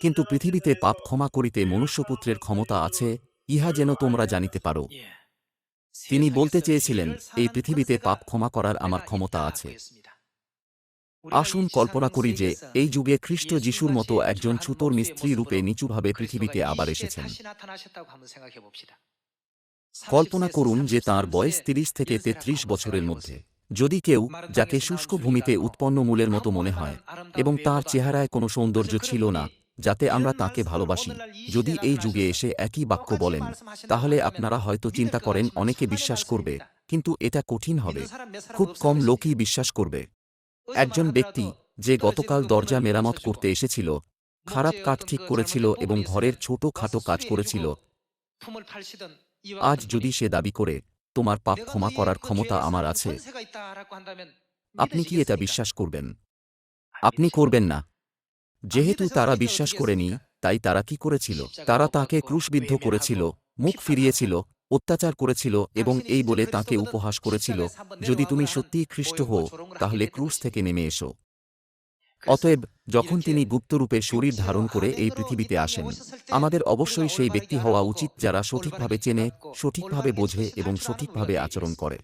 কিন্তু পৃথিবীতে পাপ ক্ষমা করিতে মনুষ্যপুত্রের ক্ষমতা আছে, ইহা যেন তোমরা জানিতে পারো। তিনি বলতে চেয়েছিলেন, এই পৃথিবীতে পাপ ক্ষমা করার আমার ক্ষমতা আছে। আসুন কল্পনা করি যে, এই যুগে খ্রিস্ট যিশুর মতো একজন ছুতোর মিস্ত্রি রূপে নিচুভাবে পৃথিবীতে আবার এসেছেন। কল্পনা করুন যে তার বয়স তিরিশ থেকে তেত্রিশ বছরের মধ্যে। যদি কেউ, যাকে শুষ্ক ভূমিতে উৎপন্ন মূলের মতো মনে হয়, এবং তার চেহারায় কোনো সৌন্দর্য ছিল না যাতে আমরা তাকে ভালোবাসি। যদি এই যুগে এসে একই বাক্য বলেন, তাহলে আপনারা হয়তো চিন্তা করেন অনেকে বিশ্বাস করবে, কিন্তু এটা কঠিন হবে। খুব কম লোকই বিশ্বাস করবে। একজন ব্যক্তি যে গতকাল দরজা মেরামত করতে এসেছিল, খারাপ কাঠ ঠিক করেছিল এবং ঘরের ছোট খাটো কাজ করেছিল। আজ যদি সে দাবি করে, তোমার পাপ ক্ষমা করার ক্ষমতা আমার আছে, আপনি কি এটা বিশ্বাস করবেন? আপনি করবেন না। যেহেতু তারা বিশ্বাস করেনি, তাই তারা কি করেছিল? তারা তাকে ক্রুশবিদ্ধ করেছিল, মুখ ফিরিয়েছিল, অত্যাচার করেছিল এবং এই বলে তাকে উপহাস করেছিল, যদি তুমি সত্যিই খ্রিস্ট হও, তাহলে ক্রুশ থেকে নেমে এসো। অতএব, যখন তিনি গুপ্তরূপে শরীর ধারণ করে এই পৃথিবীতে আসেন, আমাদের অবশ্যই সেই ব্যক্তি হওয়া উচিত যারা সঠিকভাবে চেনে, সঠিকভাবে বোঝে এবং সঠিকভাবে আচরণ করে।